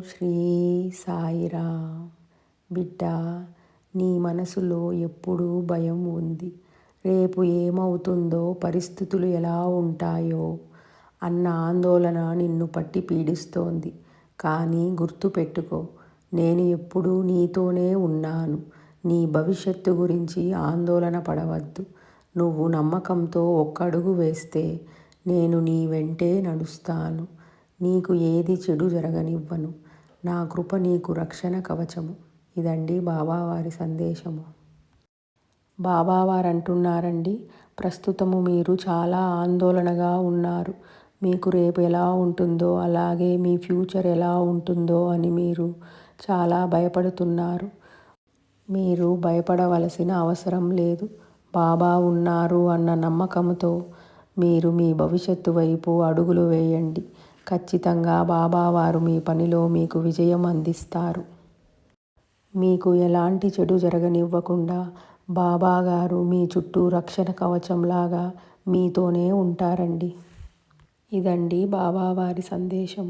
శ్రీ సాయిరా బిడ్డ నీ మనసులో ఎప్పుడూ భయం ఉంది. రేపు ఏమవుతుందో పరిస్థితులు ఎలా ఉంటాయో అన్న ఆందోళన నిన్ను పట్టి పీడిస్తోంది. కానీ గుర్తుపెట్టుకో నేను ఎప్పుడూ నీతోనే ఉన్నాను. నీ భవిష్యత్తు గురించి ఆందోళన పడవద్దు. నువ్వు నమ్మకంతో ఒక్కడుగు వేస్తే నేను నీ వెంటే నడుస్తాను. నీకు ఏది చెడు జరగనివ్వను. నా కృప నీకు రక్షణ కవచము. ఇదండి బాబావారి సందేశము. బాబావారు అంటున్నారండి ప్రస్తుతము మీరు చాలా ఆందోళనగా ఉన్నారు. మీకు రేపు ఎలా ఉంటుందో అలాగే మీ ఫ్యూచర్ ఎలా ఉంటుందో అని మీరు చాలా భయపడుతున్నారు. మీరు భయపడవలసిన అవసరం లేదు. బాబా ఉన్నారు అన్న నమ్మకంతో మీరు మీ భవిష్యత్తు వైపు అడుగులు వేయండి. ఖచ్చితంగా బాబావారు మీ పనిలో మీకు విజయం అందిస్తారు. మీకు ఎలాంటి చెడు జరగనివ్వకుండా బాబా గారు మీ చుట్టూ రక్షణ కవచంలాగా మీతోనే ఉంటారండి. ఇదండి బాబావారి సందేశం.